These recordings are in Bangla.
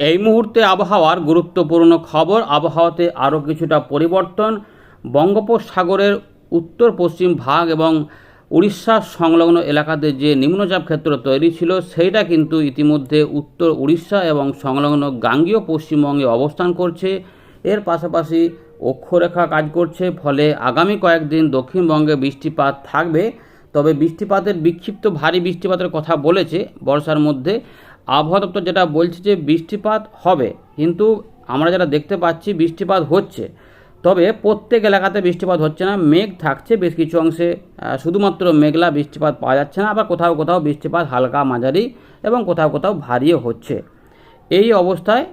এই মুহূর্তে আবহাওয়ার গুরুত্বপূর্ণ খবর, আবহাওয়াতে আরও কিছুটা পরিবর্তন। বঙ্গোপসাগরের উত্তর, পশ্চিম ভাগ এবং উড়িষ্যা সংলগ্ন এলাকাতে যে নিম্নচাপ ক্ষেত্র তৈরি ছিল, সেইটা কিন্তু ইতিমধ্যে উত্তর উড়িষ্যা এবং সংলগ্ন গাঙ্গীয় পশ্চিমবঙ্গে অবস্থান করছে। এর পাশাপাশি অক্ষরেখা কাজ করছে, ফলে আগামী কয়েকদিন দক্ষিণবঙ্গে বৃষ্টিপাত থাকবে। তবে বৃষ্টিপাতের বিক্ষিপ্ত ভারী বৃষ্টিপাতের কথা বলেছে বর্ষার মধ্যে। আবহাওয়া দপ্তর যেটা বলছে যে বৃষ্টিপাত হবে, কিন্তু আমরা যেটা দেখতে পাচ্ছি বৃষ্টিপাত হচ্ছে। তবে প্রত্যেক এলাকাতে বৃষ্টিপাত হচ্ছে না, মেঘ থাকছে বেশ কিছু অংশে শুধুমাত্র মেঘলা বৃষ্টিপাত পাওয়া যাচ্ছে না, আবার কোথাও কোথাও বৃষ্টিপাত হালকা মাঝারি এবং কোথাও কোথাও ভারীও হচ্ছে। এই অবস্থায়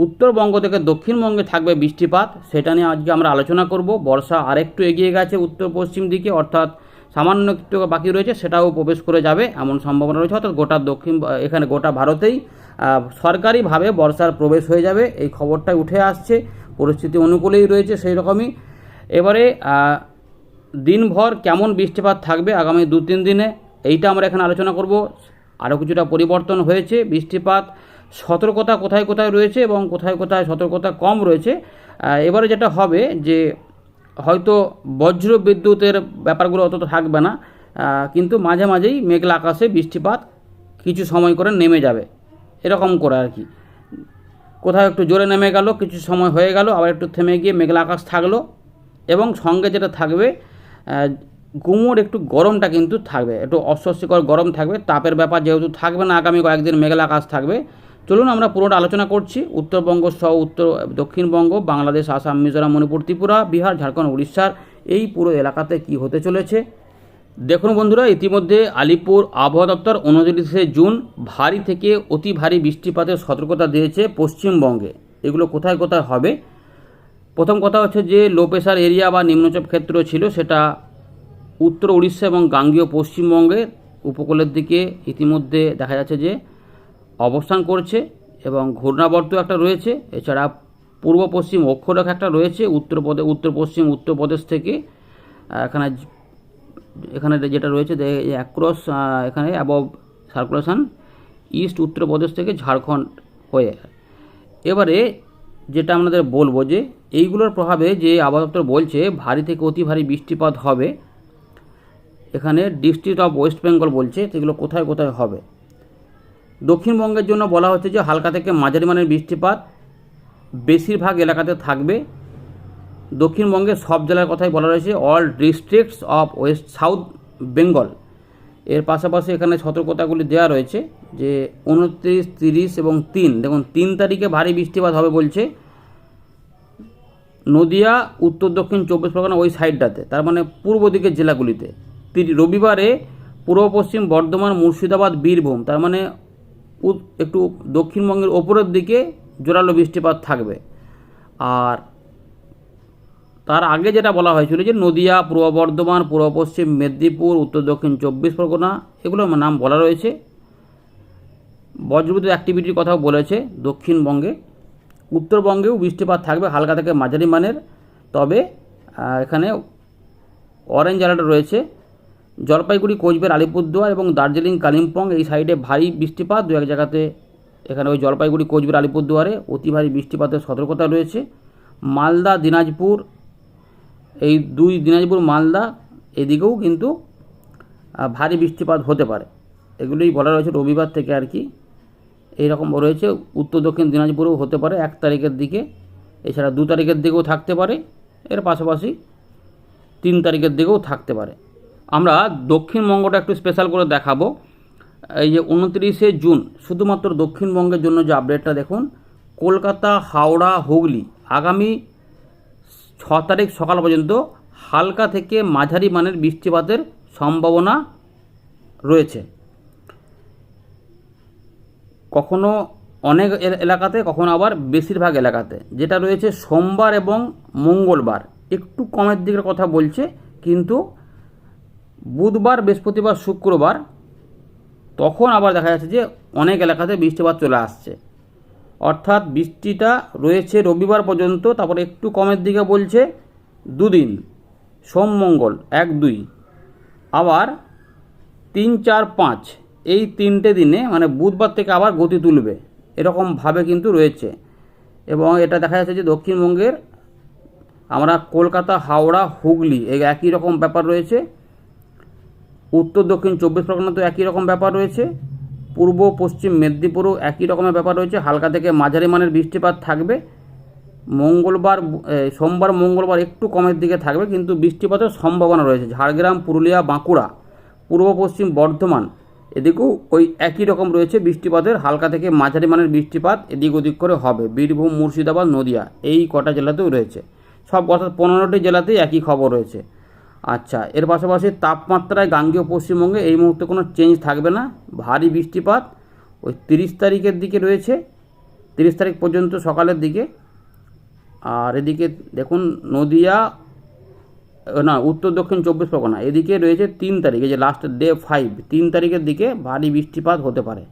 উত্তরবঙ্গ থেকে দক্ষিণবঙ্গে থাকবে বৃষ্টিপাত, সেটা নিয়ে আজকে আমরা আলোচনা করব। বর্ষা আরেকটু এগিয়ে গেছে উত্তর পশ্চিম দিকে, অর্থাৎ সামান্য একটু বাকি রয়েছে, সেটাও প্রবেশ করে যাবে, এমন সম্ভাবনা রয়েছে। অর্থাৎ গোটা দক্ষিণ, এখানে গোটা ভারতেই সরকারিভাবে বর্ষার প্রবেশ হয়ে যাবে, এই খবরটাই উঠে আসছে, পরিস্থিতি অনুকূলেই রয়েছে সেই রকমই। এবারে দিনভর কেমন বৃষ্টিপাত থাকবে আগামী দু তিন দিনে, এইটা আমরা এখানে আলোচনা করব। আরও কিছুটা পরিবর্তন হয়েছে বৃষ্টিপাত, সতর্কতা কোথায় কোথায় রয়েছে এবং কোথায় কোথায় সতর্কতা কম রয়েছে। এবারে যেটা হবে যে হয়তো বজ্র বিদ্যুতের ব্যাপারগুলো অত থাকবে না কিন্তু মাঝে মাঝেই মেঘলা আকাশে বৃষ্টিপাত কিছু সময় করে নেমে যাবে, এরকম করে আর কি। কোথাও একটু জোরে নেমে গেল, কিছু সময় হয়ে গেল, আবার একটু থেমে গিয়ে মেঘলা আকাশ থাকল এবং সঙ্গে যেটা থাকবে গুমোট একটু গরমটা কিন্তু থাকবে, একটু অস্বস্তিকর গরম থাকবে, তাপের ব্যাপার যেহেতু থাকবে না, আগামী কয়েকদিন মেঘলা আকাশ থাকবে চলুন আমরা পুরোটা আলোচনা করছি। উত্তরবঙ্গ সহ উত্তর, দক্ষিণবঙ্গ, বাংলাদেশ, আসাম, মিজোরাম, মণিপুর, ত্রিপুরা, বিহার, ঝাড়খণ্ড, উড়িষ্যার এই পুরো এলাকাতে কি হতে চলেছে? দেখুন বন্ধুরা, ইতিমধ্যে আলিপুর আবহাওয়া দপ্তর উনত্রিশে জুন ভারী থেকে অতি ভারী বৃষ্টিপাতের সতর্কতা দিয়েছে পশ্চিমবঙ্গে। এগুলো কোথায় কোথায় হবে? প্রথম কথা হচ্ছে যে লো প্রেশার এরিয়া বা নিম্নচাপ ক্ষেত্র ছিল সেটা উত্তর উড়িষ্যা এবং গাঙ্গীয় পশ্চিমবঙ্গের উপকূলের দিকে। ইতিমধ্যে দেখা যাচ্ছে যে অবস্থান করছে এবং ঘূর্ণাবর্ত একটা রয়েছে। এছাড়া পূর্ব পশ্চিম অক্ষরেখা একটা রয়েছে। উত্তরপ্রদেশ উত্তর পশ্চিম উত্তরপ্রদেশ থেকে এখানে এখানে যেটা রয়েছে অ্যাক্রস এখানে অ্যাবভ সার্কুলেশান ইস্ট উত্তরপ্রদেশ থেকে ঝাড়খণ্ড হয়ে। এবারে যেটা আমাদের বলব যে, এইগুলোর প্রভাবে যে আবহাওয়া বলছে, ভারী থেকে অতি ভারী বৃষ্টিপাত হবে। এখানে ডিস্ট্রিক্ট অফ ওয়েস্ট বেঙ্গল বলছে, সেগুলো কোথায় কোথায় হবে? দক্ষিণবঙ্গের জন্য বলা হচ্ছে যে হালকা থেকে মাঝারি মানের বৃষ্টিপাত বেশিরভাগ এলাকাতে থাকবে। দক্ষিণবঙ্গের সব জেলার কথাই বলা রয়েছে। All districts of west south Bengal এর পাশাপাশি এখানে সতর্কতাগুলি দেওয়া রয়েছে যে উনত্রিশ, তিরিশ এবং তিন, দেখুন, তিন তারিখে ভারী বৃষ্টিপাত হবে বলছে নদিয়া, উত্তর, দক্ষিণ, চব্বিশ পরগনা ওই সাইডটাতে, তার মানে পূর্ব দিকের জেলাগুলিতে। রবিবারে পূর্ব পশ্চিম বর্ধমান, মুর্শিদাবাদ, বীরভূম, তার মানে একটু দক্ষিণবঙ্গের ওপরের দিকে জোরালো বৃষ্টিপাত থাকবে। আর তার আগে যেটা বলা হয়েছিল যে নদিয়া, পূর্ব বর্ধমান, পূর্ব পশ্চিম মেদিনীপুর, উত্তর দক্ষিণ চব্বিশ পরগনা এগুলোর নাম বলা রয়েছে। বজ্রবিদ্যুৎ অ্যাক্টিভিটির কথাও বলেছে দক্ষিণবঙ্গে। উত্তরবঙ্গেও বৃষ্টিপাত থাকবে হালকা থেকে মাঝারি মানের। তবে এখানে অরেঞ্জ অ্যালার্ট রয়েছে। জলপাইগুড়ি, কোচবিহার, আলিপুরদুয়ার এবং দার্জিলিং, কালিম্পং এই সাইডে ভারী বৃষ্টিপাত। দু এক জায়গাতে এখানে ওই জলপাইগুড়ি, কোচবিহার, আলিপুরদুয়ারে অতি ভারী বৃষ্টিপাতের সতর্কতা রয়েছে। মালদা, দিনাজপুর, এই দুই দিনাজপুর, মালদা এদিকেও কিন্তু ভারী বৃষ্টিপাত হতে পারে। এগুলোই বলা রয়েছে রবিবার থেকে আর কি। এইরকম রয়েছে। উত্তর, দক্ষিণ দিনাজপুরেও হতে পারে। এক তারিখের দিকে, এছাড়া দু তারিখের দিকেও থাকতে পারে। এর পাশাপাশি তিন তারিখের দিকেও থাকতে পারে। আমরা দক্ষিণবঙ্গটা একটু স্পেশাল করে দেখাবো। এই যে উনত্রিশে জুন, শুধুমাত্র দক্ষিণবঙ্গের জন্য যে আপডেটটা দেখুন, কলকাতা, হাওড়া, হুগলি আগামী ছ তারিখ সকাল পর্যন্ত হালকা থেকে মাঝারি মানের বৃষ্টিপাতের সম্ভাবনা রয়েছে। কখনো অনেক এলাকাতে, কখনো আবার বেশিরভাগ এলাকাতে। যেটা রয়েছে সোমবার এবং মঙ্গলবার। একটু কমের দিকের কথা বলছে, কিন্তু বুধবার, বৃহস্পতিবার, শুক্রবার, তখন আবার দেখা যাচ্ছে যে অনেক এলাকাতে বৃষ্টিপাত চলে আসছে। অর্থাৎ বৃষ্টিটা রয়েছে রবিবার পর্যন্ত, তারপরে একটু কমের দিকে বলছে দুদিন, সোম, মঙ্গল, এক, দুই। আবার তিন, চার, পাঁচ, এই তিনটে দিনে মানে বুধবার থেকে আবার গতি তুলবে এরকমভাবে কিন্তু রয়েছে। এবং এটা দেখা যাচ্ছে যে দক্ষিণবঙ্গের আমরা কলকাতা, হাওড়া, হুগলি, এই একই রকম ব্যাপার রয়েছে। উত্তর, দক্ষিণ, চব্বিশ পরগনাতেও একই রকম ব্যাপার রয়েছে। পূর্ব, পশ্চিম, মেদিনীপুরও একই রকমের ব্যাপার রয়েছে। হালকা থেকে মাঝারি মানের বৃষ্টিপাত থাকবে। মঙ্গলবার সোমবার, মঙ্গলবার একটু কমের দিকে থাকবে, কিন্তু বৃষ্টিপাতের সম্ভাবনা রয়েছে। ঝাড়গ্রাম, পুরুলিয়া, বাঁকুড়া, পূর্ব, পশ্চিম, বর্ধমান এদিকেও ওই একই রকম রয়েছে বৃষ্টিপাতের। হালকা থেকে মাঝারি মানের বৃষ্টিপাত এদিক ওদিক করে হবে। বীরভূম, মুর্শিদাবাদ, নদিয়া এই কটা জেলাতেও রয়েছে। সব অর্থাৎ পনেরোটি জেলাতেই একই খবর রয়েছে। আচ্ছা এর পাশাপাশি তাপমাত্রায় গাঙ্গেয় পশ্চিমবঙ্গে এই মুহূর্তে কোনো চেঞ্জ থাকবে না। ভারী বৃষ্টিপাত ওই তিরিশ তারিখের দিকে রয়েছে, তিরিশ তারিখ পর্যন্ত সকালের দিকে। আর এদিকে দেখুন, নদিয়া না, উত্তর, দক্ষিণ, চব্বিশ পরগনা, এদিকে রয়েছে তিন তারিখে যে লাস্ট ডে ফাইভ তিন তারিখের দিকে ভারী বৃষ্টিপাত হতে পারে।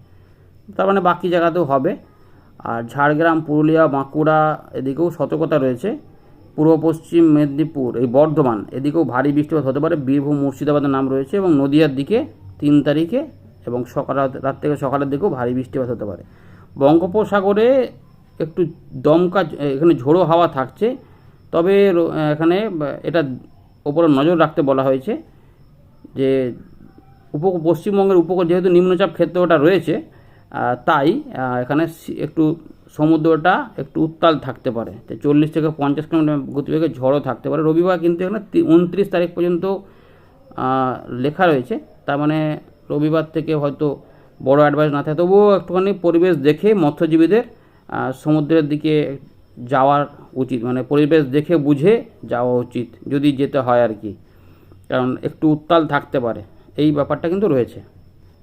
তার মানে বাকি জায়গাতেও হবে। আর ঝাড়গ্রাম, পুরুলিয়া, বাঁকুড়া, এদিকেও সতর্কতা রয়েছে। পূর্ব পশ্চিম মেদিনীপুর, এই বর্ধমান, এদিকেও ভারী বৃষ্টিপাত হতে পারে। বীরভূম, মুর্শিদাবাদের নাম রয়েছে এবং নদিয়ার দিকে তিন তারিখে এবং সকাল রাত থেকে সকালের দিকেও ভারী বৃষ্টিপাত হতে পারে। বঙ্গোপসাগরে একটু দমকা, এখানে ঝোড়ো হাওয়া থাকছে, তবে এখানে এটা ওপরে নজর রাখতে বলা হয়েছে যে উপ পশ্চিমবঙ্গের উপকূল যেহেতু নিম্নচাপ ক্ষেত্রটা রয়েছে তাই এখানে একটু সমুদ্রটা একটু উত্তাল থাকতে পারে। তো চল্লিশ থেকে পঞ্চাশ কিলোমিটার গতিবেগে ঝড়ও থাকতে পারে। রবিবার কিন্তু এখানে উনত্রিশ তারিখ পর্যন্ত লেখা রয়েছে। তার মানে রবিবার থেকে হয়তো বড় অ্যাডভাইস না থাকে। তবুও একটুখানি পরিবেশ দেখে মৎস্যজীবীদের সমুদ্রের দিকে যাওয়ার উচিত। মানে পরিবেশ দেখে বুঝে যাওয়া উচিত, যদি যেতে হয় আর কি। কারণ একটু উত্তাল থাকতে পারে। এই ব্যাপারটা কিন্তু রয়েছে।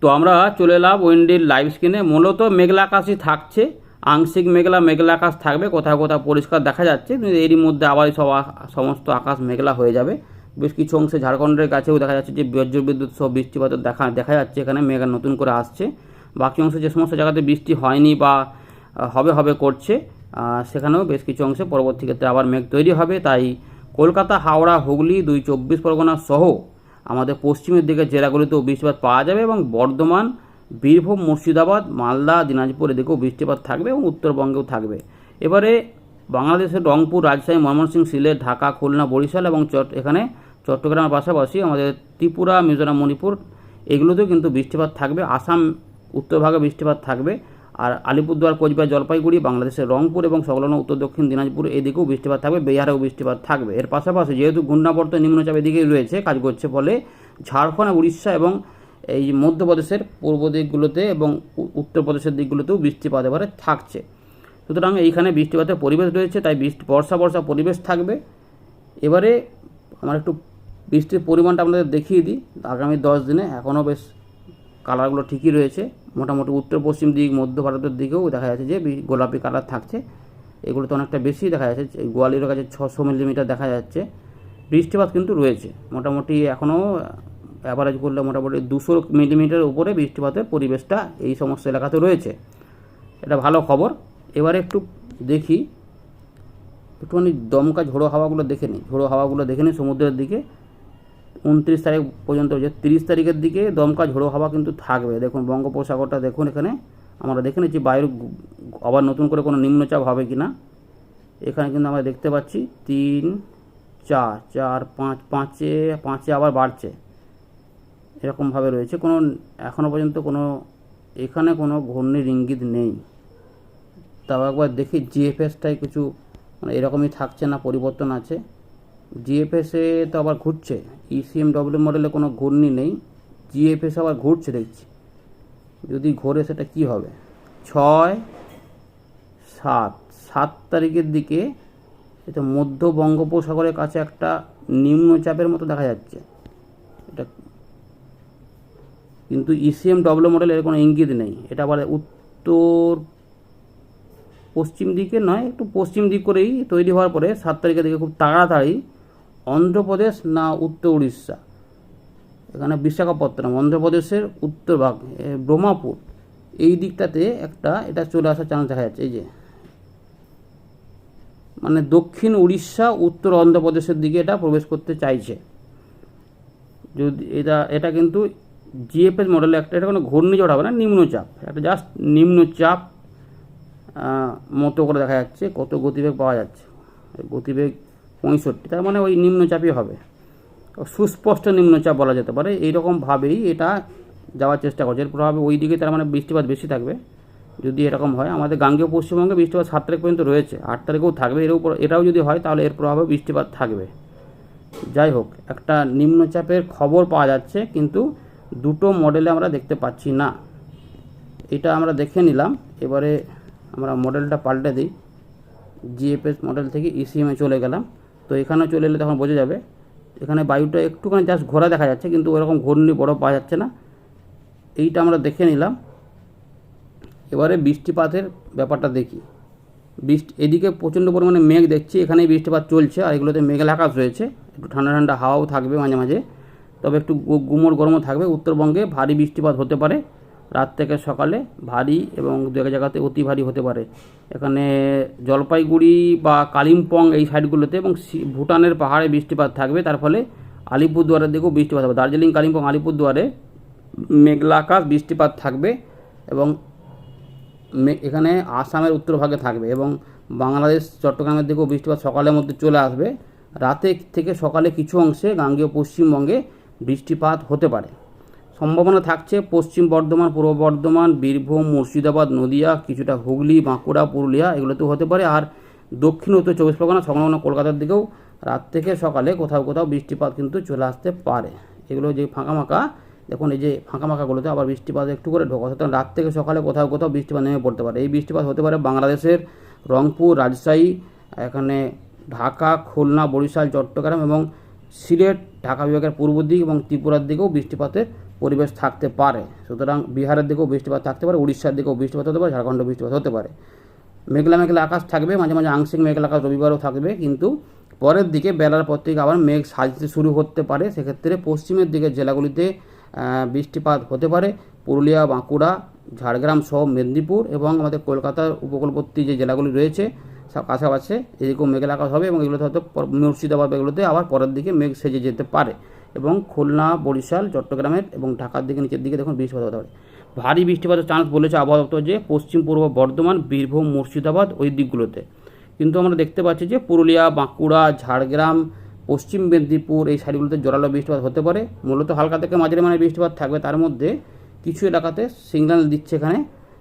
তো আমরা চলে এলাম উইন্ডির লাইভ স্ক্রিনে মূলত মেঘলা আকাশই থাকছে। আংশিক মেঘলা মেঘলা আকাশ থাকবে, কোথাও কোথাও পরিষ্কার দেখা যাচ্ছে, কিন্তু এরই মধ্যে আবার সব সমস্ত আকাশ মেঘলা হয়ে যাবে। বেশ কিছু অংশে ঝাড়খণ্ডের কাছেও দেখা যাচ্ছে যে বজ্র বিদ্যুৎ সহ বৃষ্টিপাতের দেখা দেখা যাচ্ছে, এখানে মেঘা নতুন করে আসছে। বাকি অংশে যে সমস্ত জায়গাতে বৃষ্টি হয়নি বা হবে হবে করছে সেখানেও বেশ কিছু অংশে পরবর্তী ক্ষেত্রে আবার মেঘ তৈরি হবে। তাই কলকাতা, হাওড়া, হুগলি, দুই চব্বিশ পরগনা সহ আমাদের পশ্চিমের দিকে জেলাগুলিতেও বৃষ্টিপাত পাওয়া যাবে এবং বর্ধমান বীরভূম, মুর্শিদাবাদ, মালদা, দিনাজপুর এদিকেও বৃষ্টিপাত থাকবে এবং উত্তরবঙ্গেও থাকবে। এবারে বাংলাদেশের রংপুর, রাজশাহী, ময়মনসিংহ, সিলেট, ঢাকা, খুলনা, বরিশাল এবং চট, এখানে চট্টগ্রামের পাশাপাশি আমাদের ত্রিপুরা, মিজোরাম, মণিপুর এগুলোতেও কিন্তু বৃষ্টিপাত থাকবে। আসাম উত্তরভাগে বৃষ্টিপাত থাকবে। আর আলিপুরদুয়ার, কোচবিহার, জলপাইগুড়ি, বাংলাদেশের রংপুর এবং সংলগ্ন উত্তর, দক্ষিণ, দিনাজপুর এদিকেও বৃষ্টিপাত থাকবে, বিহারেও বৃষ্টিপাত থাকবে। এর পাশাপাশি যেহেতু ঘূর্ণাবর্ত নিম্নচাপ এদিকেই রয়েছে, কাজ করছে ফলে ঝাড়খণ্ড, উড়িষ্যা এবং এই মধ্যপ্রদেশের পূর্ব দিকগুলোতে এবং উত্তরপ্রদেশের দিকগুলোতেও বৃষ্টিপাত এবারে থাকছে। সুতরাং এইখানে বৃষ্টিপাতের পরিবেশ রয়েছে, তাই বৃষ্টি, বর্ষা বর্ষা পরিবেশ থাকবে। এবারে আমার একটু বৃষ্টির পরিমাণটা আপনাদের দেখিয়ে দিই। আগামী দশ দিনে এখনও বেশ কালারগুলো ঠিকই রয়েছে। মোটামুটি উত্তর পশ্চিম দিক, মধ্য ভারতের দিকেও দেখা যাচ্ছে যে গোলাপি কালার থাকছে। এগুলো তো অনেকটা বেশি দেখা যাচ্ছে এই গোয়ালিয়রের কাছে ছশো মিলিমিটার দেখা যাচ্ছে। বৃষ্টিপাত কিন্তু রয়েছে। মোটামুটি এখনও অ্যাভারেজ করলে মোটামুটি দুশো মিলিমিটার উপরে বৃষ্টিপাতের পরিবেশটা এই সমস্ত এলাকাতে রয়েছে। এটা ভালো খবর। এবারে একটু দেখি, একটুখানি দমকা ঝোড়ো হাওয়াগুলো দেখে নিই। ঝোড়ো হাওয়াগুলো দেখে নিই সমুদ্রের দিকে। উনত্রিশ তারিখ পর্যন্ত যে তিরিশ তারিখের দিকে দমকা ঝোড়ো হাওয়া কিন্তু থাকবে। দেখুন, বঙ্গোপসাগরটা দেখুন এখানে। আমরা দেখে নিচ্ছি বায়ুর আবার নতুন করে কোনো নিম্নচাপ হবে কি না এখানে কিন্তু আমরা দেখতে পাচ্ছি তিন, চার চার, পাঁচ, পাঁচে পাঁচে আবার বাড়ছে। এরকমভাবে রয়েছে। কোনো এখনও পর্যন্ত কোনো, এখানে কোনো ঘূর্ণির ইঙ্গিত নেই। তাও একবার দেখি জিএফএসটাই কিছু মানে এরকমই থাকছে না, পরিবর্তন আছে। জিএফএসে তো আবার ঘুরছে। E ইসিএম ডব্লিউ মডেলে কোনো ঘূর্ণি নেই। জিএফএস আবার ঘুরছে, দেখছি। যদি ঘোরে সেটা কি হবে? ছয়, সাত। সাত তারিখের দিকে এটা মধ্য বঙ্গোপসাগরের কাছে একটা নিম্নচাপের মতো দেখা যাচ্ছে। এটা কিন্তু ইসিএম ডব্লিউ মডেলের কোনো ইঙ্গিত নেই। এটা আবার উত্তর পশ্চিম দিকে নয়, একটু পশ্চিম দিক করেই তৈরি হওয়ার পরে সাত তারিখের দিকে খুব তাড়াতাড়ি অন্ধ্রপ্রদেশ না উত্তর উড়িষ্যা। এখানে বিশাখাপত্তনম, অন্ধ্রপ্রদেশের উত্তর ভাগ ব্রহ্মাপুর। এই দিকটাতে একটা এটা চলে আসার চান্স দেখা যাচ্ছে, এই যে। মানে দক্ষিণ উড়িষ্যা, উত্তর অন্ধ্রপ্রদেশের দিকে এটা প্রবেশ করতে চাইছে। যদি এটা এটা কিন্তু জিএফএস মডেলে একটা, এটা কোনো ঘূর্ণিঝড় হবে না, নিম্নচাপ। একটা জাস্ট নিম্নচাপ মতো করে দেখা যাচ্ছে, কত গতিবেগ পাওয়া যাচ্ছে। গতিবেগ পঁয়ষট্টি, তার মানে ওই নিম্নচাপই হবে। সুস্পষ্ট নিম্নচাপ বলা যেতে পারে এইরকমভাবেই এটা যাওয়ার চেষ্টা করছে। এর প্রভাবে ওই দিকে তার মানে বৃষ্টিপাত বেশি থাকবে। যদি এরকম হয়, আমাদের গাঙ্গেয় পশ্চিমবঙ্গে বৃষ্টিপাত সাত তারিখ পর্যন্ত রয়েছে, আট তারিখেও থাকবে, এর উপর, এটাও যদি হয়, তাহলে এর প্রভাবে বৃষ্টিপাত থাকবে। যাই হোক, একটা নিম্নচাপের খবর পাওয়া যাচ্ছে, কিন্তু দুটো মডেলে আমরা দেখতে পাচ্ছি না। এটা আমরা দেখে নিলাম। এবারে আমরা মডেলটা পাল্টে দিই। জিএফএস মডেল থেকে ইসিএমে চলে গেলাম। তো এখানে চলে এলে তখন বোঝা যাবে। এখানে বায়ুটা একটুখানি জাস্ট ঘোরা দেখা যাচ্ছে, কিন্তু ওরকম ঘূর্ণি বড় পাওয়া যাচ্ছে না। এইটা আমরা দেখে নিলাম। এবারে বৃষ্টিপাতের ব্যাপারটা দেখি। বৃষ্টি, এদিকে প্রচণ্ড পরিমাণে মেঘ দেখছি। এখানেই বৃষ্টিপাত চলছে। আর এগুলোতে মেঘের আকাশ রয়েছে। একটু ঠান্ডা ঠান্ডা হাওয়াও থাকবে মাঝে মাঝে। তবে একটু গু- গুমোট গরমও থাকবে। উত্তরবঙ্গে ভারী বৃষ্টিপাত হতে পারে। রাত থেকে সকালে ভারী এবং দু এক জায়গাতে অতি ভারী হতে পারে। এখানে জলপাইগুড়ি বা কালিম্পং এই সাইডগুলোতে এবং ভুটানের পাহাড়ে বৃষ্টিপাত থাকবে। তার ফলে আলিপুরদুয়ারের দিকেও বৃষ্টিপাত হবে। দার্জিলিং, কালিম্পং, আলিপুরদুয়ারে মেঘলা আকাশ, বৃষ্টিপাত থাকবে এবং এখানে আসামের উত্তরভাগে থাকবে এবং বাংলাদেশ, চট্টগ্রামের দিকেও বৃষ্টিপাত সকালের মধ্যে চলে আসবে। রাতে থেকে সকালে কিছু অংশে গাঙ্গেয় পশ্চিমবঙ্গে বৃষ্টিপাত হতে পারে। সম্ভাবনা থাকছে পশ্চিম বর্ধমান, পূর্ব বর্ধমান, বীরভূম, মুর্শিদাবাদ, নদিয়া, কিছুটা হুগলি, বাঁকুড়া, পুরুলিয়া এগুলোতেও হতে পারে। আর দক্ষিণ, উত্তর চব্বিশ পরগনা, সংলগ্ন কলকাতার দিকেও রাত থেকে সকালে কোথাও কোথাও বৃষ্টিপাত কিন্তু চলে আসতে পারে। এগুলো যে ফাঁকা মাকা দেখুন এই যে ফাঁকা মাকাগুলোতে আবার বৃষ্টিপাত একটু করে ঢোকা সুতরাং রাত থেকে সকালে কোথাও কোথাও বৃষ্টিপাত নেমে পড়তে পারে। এই বৃষ্টিপাত হতে পারে বাংলাদেশের রংপুর, রাজশাহী, এখানে ঢাকা, খুলনা, বরিশাল, চট্টগ্রাম এবং সিলেট ঢাকা বিভাগের পূর্ব দিক এবং ত্রিপুরার দিকেও বৃষ্টিপাতের পরিবেশ থাকতে পারে। সুতরাং বিহারের দিকেও বৃষ্টিপাত থাকতে পারে, উড়িষ্যার দিকেও বৃষ্টিপাত হতে পারে, ঝাড়খণ্ডে বৃষ্টিপাত হতে পারে। মেঘলা মেঘলা আকাশ থাকবে, মাঝে মাঝে আংশিক মেঘলা আকাশ রবিবারও থাকবে, কিন্তু পরের দিকে বেলার পর থেকে আবার মেঘ সাজতে শুরু করতে পারে। সেক্ষেত্রে পশ্চিমের দিকের জেলাগুলিতে বৃষ্টিপাত হতে পারে। পুরুলিয়া, বাঁকুড়া, ঝাড়গ্রাম সহ মেদিনীপুর এবং আমাদের কলকাতার উপকূলবর্তী যে জেলাগুলি রয়েছে কাছাকাছি এদিকেও মেঘলা আকাশ হবে এবং এগুলোতে হয়তো মুর্শিদাবাদ এগুলোতে আবার পরের দিকে মেঘ সেজে যেতে পারে এবং খুলনা, বরিশাল, চট্টগ্রামের এবং ঢাকার দিকে নিচের দিকে দেখুন বৃষ্টিপাত হতে পারে। ভারী বৃষ্টিপাতের চান্স বলেছে আবহাওয়া দপ্তর যে পশ্চিম, পূর্ব বর্ধমান, বীরভূম, মুর্শিদাবাদ ওই দিকগুলোতে। কিন্তু আমরা দেখতে পাচ্ছি যে পুরুলিয়া, বাঁকুড়া, ঝাড়গ্রাম, পশ্চিম মেদিনীপুর এই সাইডগুলোতে জোরালো বৃষ্টিপাত হতে পারে। মূলত হালকা থেকে মাঝারি মানে বৃষ্টিপাত থাকবে। তার মধ্যে কিছু এলাকাতে সিগন্যাল দিচ্ছে এখানে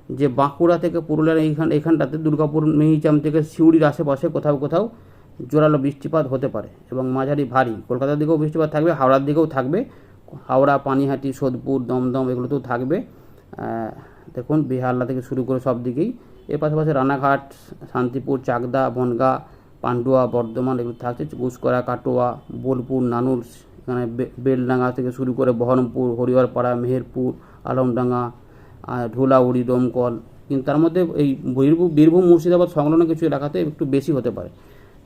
যে বাঁকুড়া থেকে পুরুলিয়ার এইখান এইখানটাতে দুর্গাপুর মিহিচাম থেকে সিউড়ির আশেপাশে কোথাও কোথাও জোরালো বৃষ্টিপাত হতে পারে এবং মাঝারি ভারী। কলকাতার দিকেও বৃষ্টিপাত থাকবে, হাওড়ার দিকেও থাকবে। হাওড়া, পানিহাটি, সোদপুর, দমদম এগুলোতেও থাকবে। দেখুন, বিহারলা থেকে শুরু করে সব দিকেই। এর পাশাপাশি রানাঘাট, শান্তিপুর, চাকদা, বনগা, পান্ডুয়া, বর্ধমান এগুলো থাকছে। গুসকরা কাটোয়া, বোলপুর, নানুর, এখানে বেলডাঙ্গা থেকে শুরু করে বহরমপুর, হরিহরপাড়া, মেহেরপুর, আলমডাঙ্গা আর ধুলাউড়ি দমকল, কিন্তু তার মধ্যে এই বীরভূম বীরভূম মুর্শিদাবাদ সংলগ্ন কিছু এলাকাতে একটু বেশি হতে পারে।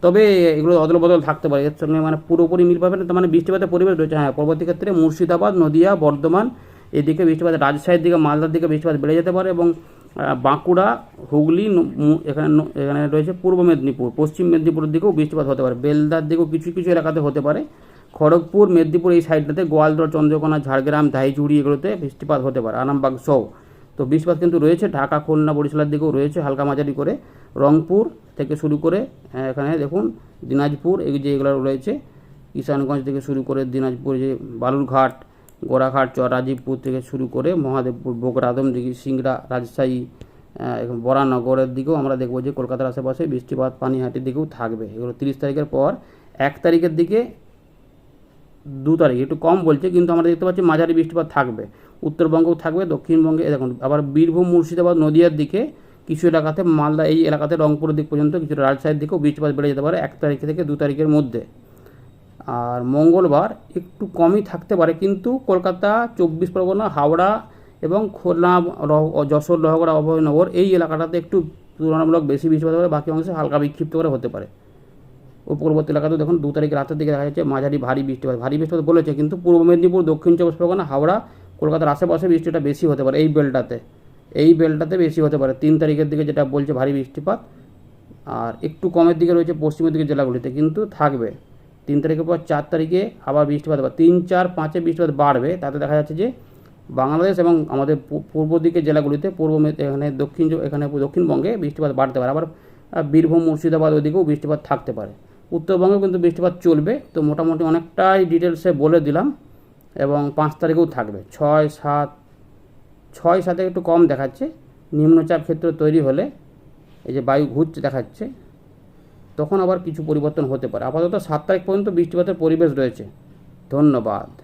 তবে এগুলো অদল বদল থাকতে পারে। এর সঙ্গে মানে পুরোপুরি মিল পাবে না। তার মানে বৃষ্টিপাতের পরিবেশ রয়েছে। হ্যাঁ পরবর্তী ক্ষেত্রে মুর্শিদাবাদ, নদিয়া, বর্ধমান, এদিকে বৃষ্টিপাত রাজশাহীর দিকে, মালদার দিকে বৃষ্টিপাত বেড়ে যেতে পারে এবং বাঁকুড়া, হুগলি এখানে এখানে রয়েছে পূর্ব মেদিনীপুর। পশ্চিম মেদিনীপুরের দিকেও বৃষ্টিপাত হতে পারে। বেলদার দিকেও কিছু কিছু এলাকাতে হতে পারে। খড়গপুর, মেদিনীপুর এই সাইডটাতে গোয়ালদর, চন্দ্রকোনা, ঝাড়গ্রাম দাইচুড়ি এগুলোতে বৃষ্টিপাত হতে পারে। আরামবাগ সহ। তো বৃষ্টিপাত কিন্তু রয়েছে ঢাকা খুলনা বরিশালের দিকেও রয়েছে হালকা মাঝারি করে। রংপুর থেকে শুরু করে আহ, এখানে দেখুন দিনাজপুর এই যে এগুলো রয়েছে কিষানগঞ্জ থেকে শুরু করে দিনাজপুর যে বালুরঘাট গোড়াঘাট চর রাজীবপুর থেকে শুরু করে মহাদেবপুর বগুড়া আদমদিঘি সিংড়া রাজশাহী বরানগরের দিকেও আমরা দেখব যে কলকাতার আশেপাশে বৃষ্টিপাত পানিহাটির দিকেও থাকবে। এগুলো তিরিশ তারিখের পর এক তারিখের দিকে দু তারিখ একটু কম বলছে কিন্তু আমরা দেখতে পাচ্ছি মাঝারি বৃষ্টিপাত থাকবে। উত্তরবঙ্গেও থাকবে, দক্ষিণবঙ্গে দেখুন, আবার বীরভূম, মুর্শিদাবাদ, নদিয়ার দিকে কিছু এলাকাতে মালদা, এই এলাকাতে রংপুরের দিক পর্যন্ত কিছুটা রাজশাহীর দিকেও বৃষ্টিপাত বেড়ে যেতে পারে এক তারিখ থেকে দু তারিখের মধ্যে। আর মঙ্গলবার একটু কমই থাকতে পারে, কিন্তু কলকাতা, চব্বিশ পরগনা, হাওড়া এবং খুলনা যশোর, লহগড়া, অভয়নগর এই এলাকাটাতে একটু তুলনামূলক বেশি বৃষ্টিপাত হবে বাকি অংশে হালকা বিক্ষিপ্ত করে হতে পারে। উপকূলবর্তী এলাকাতেও দেখুন, দু তারিখ রাতের দিকে দেখা যাচ্ছে মাঝারি ভারী বৃষ্টিপাত ভারী বৃষ্টিপাত বলেছে, কিন্তু পূর্ব মেদিনীপুর, দক্ষিণ চব্বিশ পরগনা, হাওড়া কলকাতার আশেপাশে বৃষ্টিটা বেশি হতে পারে, এই বেলটাতে। এই বেলটাতে বেশি হতে পারে। তিন তারিখের দিকে যেটা বলছে ভারী বৃষ্টিপাত, আর একটু কমের দিকে রয়েছে পশ্চিমের দিকে জেলাগুলিতে, কিন্তু থাকবে। তিন তারিখের পর চার তারিখে আবার বৃষ্টিপাত হবে। তিন, চার, পাঁচে বৃষ্টিপাত বাড়বে, তাতে দেখা যাচ্ছে যে বাংলাদেশ এবং আমাদের পূর্ব দিকে জেলাগুলিতে, পূর্ব এখানে দক্ষিণ এখানে দক্ষিণবঙ্গে বৃষ্টিপাত বাড়তে পারে। আবার বীরভূম, মুর্শিদাবাদ ওইদিকেও বৃষ্টিপাত থাকতে পারে। উত্তরবঙ্গে কিন্তু বৃষ্টিপাত চলবে। তো মোটামুটি অনেকটাই ডিটেলসে বলে দিলাম। এবং পাঁচ তারিখেও থাকবে। ছয় সাত, ছয় সাথে একটু কম দেখাচ্ছে। নিম্নচাপ ক্ষেত্র তৈরি হলে এই যে বায়ু ঘুরছে দেখাচ্ছে, তখন আবার কিছু পরিবর্তন হতে পারে। আপাতত সাত তারিখ পর্যন্ত বৃষ্টিপাতের পরিবেশ রয়েছে। ধন্যবাদ।